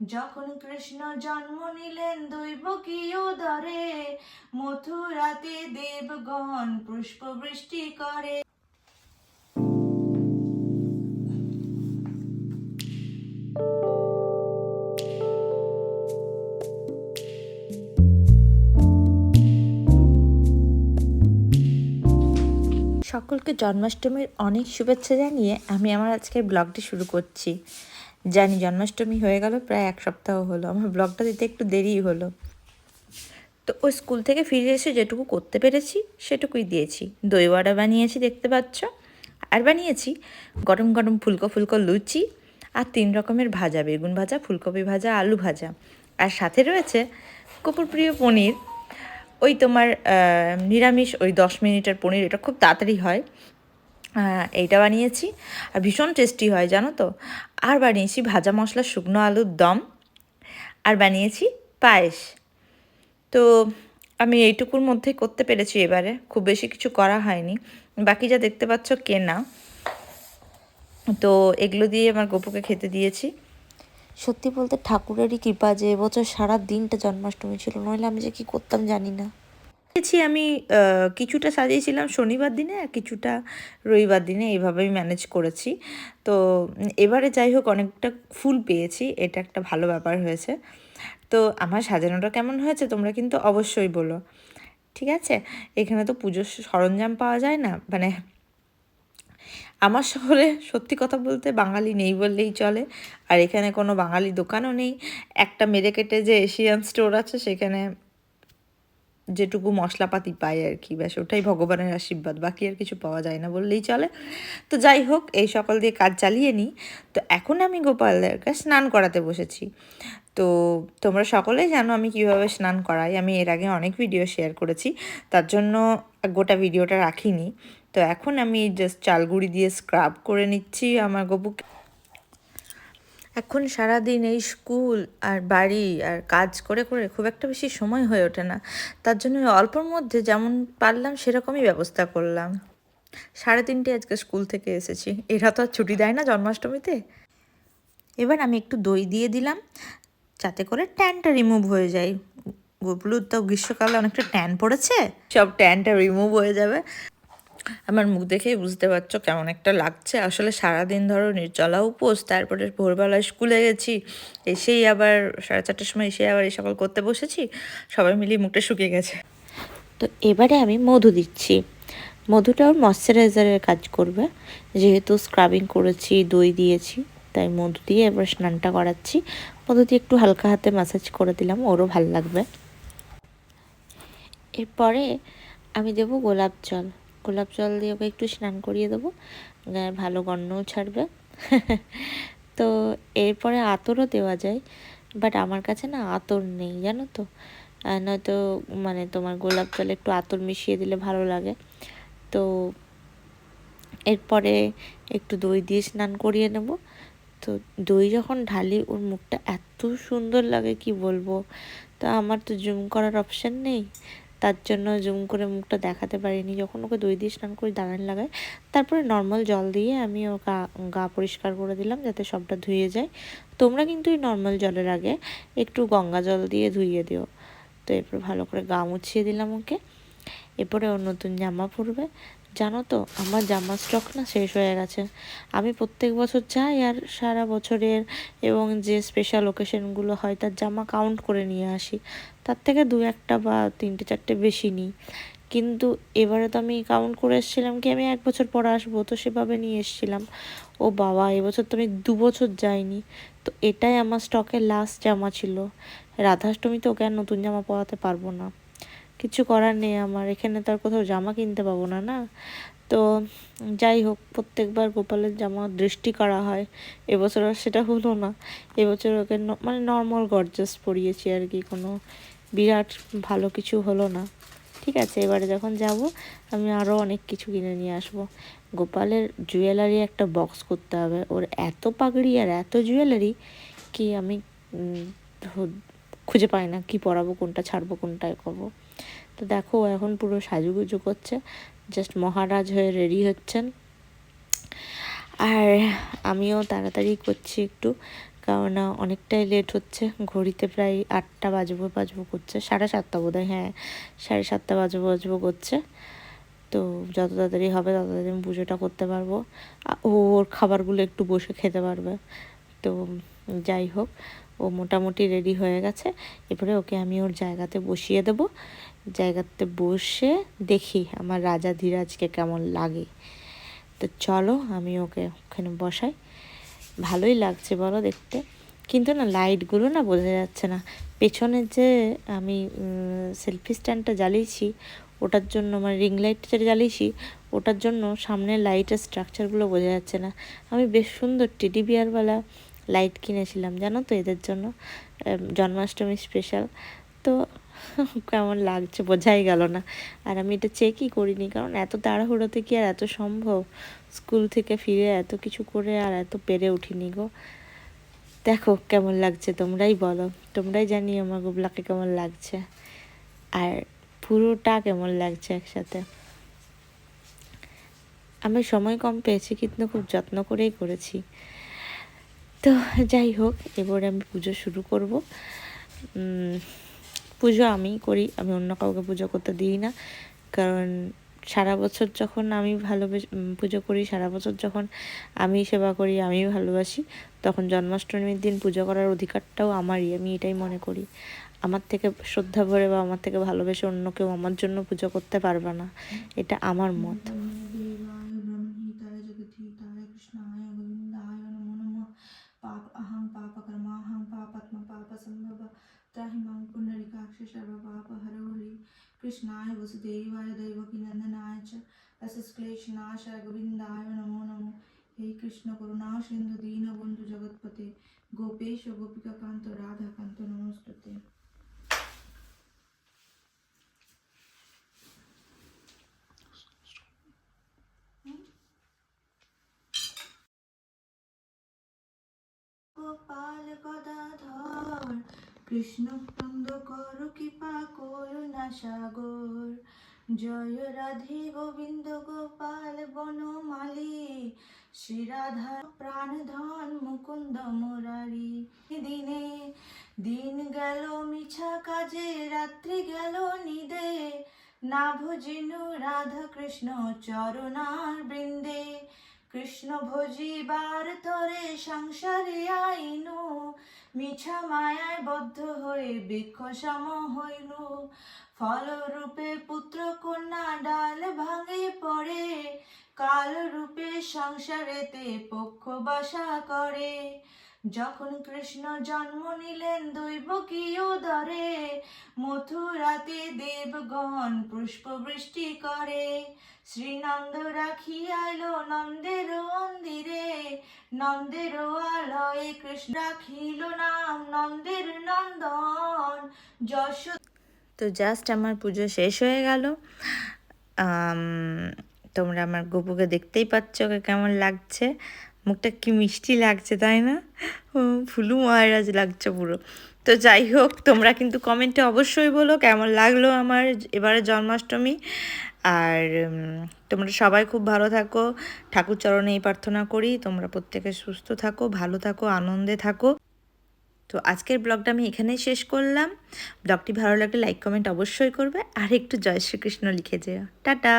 যখন কৃষ্ণ জন্ম নিলেন দৈব কি দরে মথুরাতে দেবগণ পুষ্প বৃষ্টি করে। সকলকে জন্মাষ্টমীর অনেক শুভেচ্ছা জানিয়ে আমি আমার আজকের ব্লগটি শুরু করছি। জানি জন্মাষ্টমী হয়ে গেল, প্রায় এক সপ্তাহ হলো। আমার ব্লগটা দিতে একটু দেরি হলো। তো ওই স্কুল থেকে ফিরে এসে যেটুকু করতে পেরেছি, সেটুকুই দিয়েছি। দই বড়া বানিয়েছি, দেখতে পাচ্ছ। আর বানিয়েছি গরম গরম ফুলকো ফুলকো লুচি আর তিন রকমের ভাজা, বেগুন ভাজা, ফুলকপি ভাজা, আলু ভাজা। আর সাথে রয়েছে কুকুর প্রিয় পনির। ওই তোমার নিরামিষ ওই দশ মিনিটের পনির, এটা খুব তাড়াতাড়ি হয়। এইটা বানিয়েছি আর ভীষণ টেস্টি হয়, জানো তো। আর বানিয়েছি ভাজা মশলা, শুকনো আলুর দম আর বানিয়েছি পায়েস। তো আমি এইটুকুর মধ্যে করতে পেরেছি এবারে, খুব বেশি কিছু করা হয়নি। বাকি যা দেখতে পাচ্ছ কেনা। তো এগুলো দিয়ে আমার গোপুকে খেতে দিয়েছি। সত্যি বলতে ঠাকুরেরই কৃপা যে এবছর সারা দিনটা জন্মাষ্টমী ছিল, নইলে আমি যে কী করতাম জানি না। পেয়েছি আমি কিছুটা সাজিয়েছিলাম শনিবার দিনে আর কিছুটা রবিবার দিনে এইভাবেই ম্যানেজ করেছি। তো এবারে যাই হোক অনেকটা ফুল পেয়েছি, এটা একটা ভালো ব্যাপার হয়েছে। তো আমার সাজানোটা কেমন হয়েছে তোমরা কিন্তু অবশ্যই বলো। ঠিক আছে? এখানে তো পুজোর সরঞ্জাম পাওয়া যায় না মানে আমার শহরে সত্যি কথা বলতে বাঙালি নেই বললেই চলে, আর এখানে কোনো বাঙালি দোকানও নেই। একটা মেরে কেটে যে এশিয়ান স্টোর আছে সেখানে যেটুকু মশলাপাতি পাই আর কি, ব্যাস ওটাই ভগবানের আশীর্বাদ, বাকি আর কিছু পাওয়া যায় না বললেই চলে। তো যাই হোক, এই সকল দিয়ে কাজ চালিয়ে নিই। তো এখন আমি গোপালদেরকে স্নান করাতে বসেছি। তো তোমরা সকলেই জানো আমি কীভাবে স্নান করাই, আমি এর আগে অনেক ভিডিও শেয়ার করেছি, তার জন্য গোটা ভিডিওটা রাখিনি। তো এখন আমি জাস্ট চালগুড়ি দিয়ে স্ক্রাব করে নিচ্ছি আমার গপুকে। এখন সারাদিন এই স্কুল আর বাড়ি আর কাজ করে করে খুব একটা বেশি সময় হয়ে ওঠে না। তার জন্য অল্পর মধ্যে যেমন পারলাম সেরকমই ব্যবস্থা করলাম। সাড়ে তিনটে আজকে স্কুল থেকে এসেছি। এরা তো আর ছুটি দেয় না জন্মাষ্টমীতে। এবার আমি একটু দই দিয়ে দিলাম, যাতে করে ট্যানটা রিমুভ হয়ে যায়। গোপলুর তো গ্রীষ্মকালে অনেকটা ট্যান পড়েছে? সব ট্যানটা রিমুভ হয়ে যাবে। আমার মুখ দেখেই বুঝতে পারছ কেমন একটা লাগছে। আসলে সারাদিন ধরো নির্জলা উপোস, তারপরে ভোরবেলায় স্কুলে গেছি, এসেই আবার সাড়ে চারটার সময় এসে আবার এই সকল করতে বসেছি, সবাই মিলিয়ে মুখটা শুকিয়ে গেছে। তো এবারে আমি মধু দিচ্ছি। মধুটা ওর ময়শ্চারাইজারের কাজ করবে। যেহেতু স্ক্রাবিং করেছি, দই দিয়েছি, তাই মধু দিয়ে এবার স্নানটা করাচ্ছি। মধু দিয়ে একটু হালকা হাতে ম্যাসাজ করে দিলাম, ওরও ভালো লাগবে। এরপরে আমি দেবো গোলাপ জল। গোলাপ জল দিয়ে ওকে একটু স্নান করিয়ে দেবো। ভালো গন্ধও ছাড়বে। তো এরপরে আতরও দেওয়া যায়। বাট আমার কাছে না আতর নেই, জানো তো? নয়তো মানে তোমার গোলাপ জলে একটু আতর মিশিয়ে দিলে ভালো লাগে। তো এরপরে একটু দই দিয়ে স্নান করিয়ে নেব। তো দই যখন ঢালি, ওর মুখটা এত সুন্দর লাগে, কি বলব? তা আমার তো জুম করার অপশান নেই। তার জন্য জুম করে মুখটা দেখাতে পারিনি। যখন ওকে দুই দিয়ে স্নান করে দাঁড়ান লাগায় তারপরে নর্মাল জল দিয়ে আমি ও গা গা পরিষ্কার করে দিলাম যাতে সবটা ধুয়ে যায়। তোমরা কিন্তু এই নর্মাল জলের আগে একটু গঙ্গা জল দিয়ে ধুইয়ে দিও। তো এরপর ভালো করে গা মুছিয়ে দিলাম ওকে। এরপরে ও নতুন জামা পরবে। জানো তো, আমার জামার স্টক না শেষ হয়ে গেছে। আমি প্রত্যেক বছর যাই আর সারা বছরের এবং যে স্পেশাল ওকেশনগুলো হয়, তার জামা কাউন্ট করে নিয়ে আসি। তার থেকে দু একটা বা তিনটে চারটে বেশি নিই। কিন্তু এবারে তো আমি কাউন্ট করে এসেছিলাম কি, আমি এক বছর পরে আসব, তো সেভাবে নিয়ে এসেছিলাম। ও বাবা, এবছর তো আমি দু বছর যাইনি। তো এটাই আমার স্টকের লাস্ট জামা ছিল। রাধাষ্টমীতে ওকে আর নতুন জামা পরাতে পারব না। কিছু করার নেই আমার। এখানে তো আর কোথাও জামা কিনতে পাবো না না? তো যাই হোক, প্রত্যেকবার গোপালের জামা দৃষ্টি করা হয়। এবছর আর সেটা হলো না। এবছর ওকে মানে নর্মাল গর্জাস পরিয়েছি আর কি, কোনো বিরাট ভালো কিছু হলো না। ঠিক আছে, এবারে যখন যাব, আমি আরও অনেক কিছু কিনে নিয়ে আসব। গোপালের জুয়েলারি একটা বক্স করতে হবে। ওর এত পাগড়ি আর এত জুয়েলারি কি আমি খুঁজে পাই না কি পরাবো, কোনটা ছাড়বো কোনটা এ করব। তো দেখো এখন পুরো সাজুগুজু করছে। জাস্ট মহারাজ হয়ে রেডি হচ্ছেন। আর আমিও তাড়াতাড়ি করছি একটু কেননা অনেকটাই লেট হচ্ছে। ঘড়িতে প্রায় আটটা বাজবো বাজবো করছে, সাড়ে সাতটা বোধ হয়, সাড়ে সাতটা বাজবো বাজবো করছে। তো যত তাড়াতাড়ি হবে, তত তাড়াতাড়ি আমি পুজোটা করতে পারব। ওর খাবারগুলো একটু বসে খেতে পারবে। তো যাই হোক ও মোটামুটি রেডি হয়ে গেছে। এবারে ওকে আমি ওর জায়গাতে বসিয়ে দেবো। জায়গাতে বসে দেখি আমার রাজা ধীরাজকে কেমন লাগে। তো চলো আমি ওকে ওখানে বসাই। ভালোই লাগছে বলো দেখতে। কিন্তু না লাইটগুলো না বোঝা যাচ্ছে না। পেছনে যে আমি সেলফি স্ট্যান্ডটা জ্বালিয়েছি, ওটার জন্য মানে রিং লাইটটা জ্বালিয়েছি, ওটার জন্য সামনের লাইটের স্ট্রাকচারগুলো বোঝা যাচ্ছে না। আমি বেশ সুন্দর টেডি বিয়ারওয়ালা লাইট কিনেছিলাম, জানো তো এদের জন্য? জন্মাষ্টমী স্পেশাল তো কেমন লাগছে বোঝাই গেল না। আর আমি এটা চেকই করিনি, কারণ এত তাড়াহুড়োতে কি আর এত সম্ভব? স্কুল থেকে ফিরে এত কিছু করে আর এত পেরে উঠিনি গো। দেখো কেমন লাগছে, তোমরাই বলো। তোমরাই জানিও আমার গোবলাকে কেমন লাগছে। আর পুরোটা কেমন লাগছে একসাথে। আমি সময় কম পেয়েছি, কিন্তু খুব যত্ন করেই করেছি। তো যাই হোক এবারে আমি পুজো শুরু করব পুজো আমি করি আমি অন্য কাউকে পুজো করতে দিই না কারণ সারা বছর যখন আমি ভালোবেসে পুজো করি সারা বছর যখন আমি সেবা করি আমি ভালোবাসি তখন জন্মাষ্টমীর দিন পুজো করার অধিকারটাও আমারই আমি এটাই মনে করি আমার থেকে শ্রদ্ধা ভরে বা আমার থেকে ভালোবেসে অন্য কেউ আমার জন্য পুজো করতে পারবে না এটা আমার মত कृष्णाय वसुदेवाय दैवकीनन्दनाय च रसक्लेशनाशाय गोविन्दाय नमो नमो हे कृष्ण करुणा सिन्धु दीनबन्धु जगत्पते गोपेश गोपिकान्त राधाकान्त नमोस्तुते গোপাল গদাধর কৃষ্ণ বন্দ কর কৃপা করুণা সাগর। জয় রাধে গোবিন্দ গোপাল বনমালী শ্রী রাধা প্রাণ ধন মুকুন্দ মুরারি। দিনে দিন গেল মিছা কাজে, রাত্রি গেল নিদে। না ভজিনু রাধা কৃষ্ণ চরণার বৃন্দে। কৃষ্ণ ভজিবার তরে সংসারে আইনু, মিছা মায়ায় বদ্ধ হয়ে বৃক্ষ সম ফল রূপে পুত্র কন্যা ডাল ভাঙে পড়ে কাল রূপে সংসারেতে পক্ষ বাসা করে। যখন কৃষ্ণ জন্ম নিলেন দৈবকীয় দরে মথুরাতে দেবগণ পুষ্প বৃষ্টি করে। শ্রীনন্দ রাখি আইলো নন্দের মন্দিরে, নন্দের আলয়ে কৃষ্ণ রাখিল নাম, নন্দের নন্দন যশ তো জাস্ট আমার পুজো শেষ হয়ে গেল। তোমরা আমার গপুকে দেখতেই পাচ্ছ কেমন লাগছে। মুখটা কি মিষ্টি লাগছে, তাই না? ফুলু মহারাজ লাগছে পুরো। তো যাই হোক, তোমরা কিন্তু কমেন্টে অবশ্যই বলো কেমন লাগল আমার এবারে জন্মাষ্টমী। আর তোমরা সবাই খুব ভালো থাকো। ঠাকুর চরণে এই প্রার্থনা করি। তোমরা প্রত্যেকে সুস্থ থাকো, ভালো থাকো, আনন্দে থাকো। তো আজকের ব্লগটা আমি এখানেই শেষ করলাম। ব্লগটি ভালো লাগলে লাইক, কমেন্ট অবশ্যই করবে। আর একটু জয় শ্রীকৃষ্ণ লিখে যেও। টাটা!